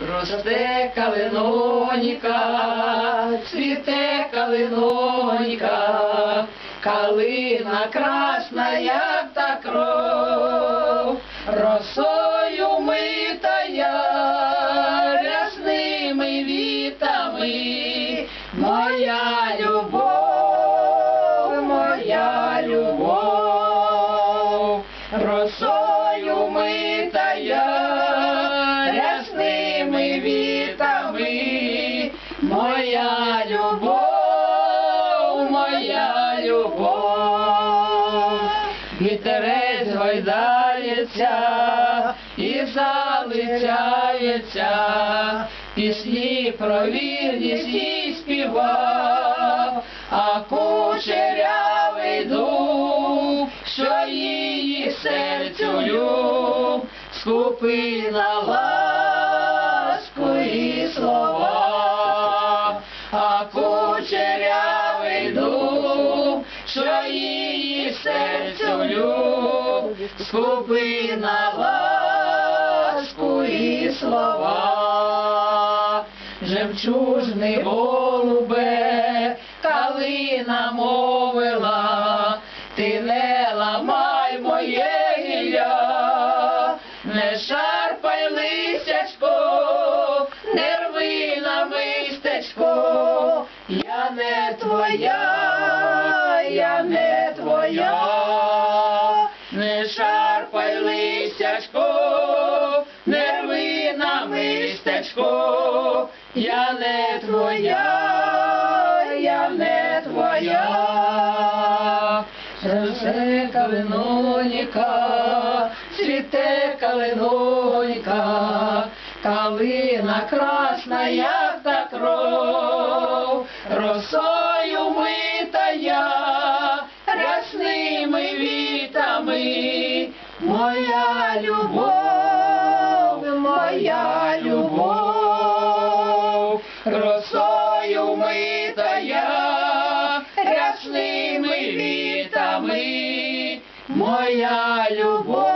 Росте калиноніка, цвіте калиноніка, калина красна, як та кров, росою митая, рясними вітами, моя вітами, моя любов, моя любов, вітерець гойдається і залицяється, пісні про вірність і співав, а кучерявий дух, що її серцю люб, скупина ласку і слова, а кучерявий дух, що її серцю люб, скупина ласку і слова, жемчужний голубе, калина мовила, ти не ламай моє гілля, не шарпай я не твоя, я не твоя, не шарпай лисячко, не рви на мистечко, я не твоя, я не твоя. Росте калиноніка, цвіте калиноніка, калина красна, як та кров, росою митая, рясними вітами, моя любов, моя любов, росою митая, рясними вітами, моя любов.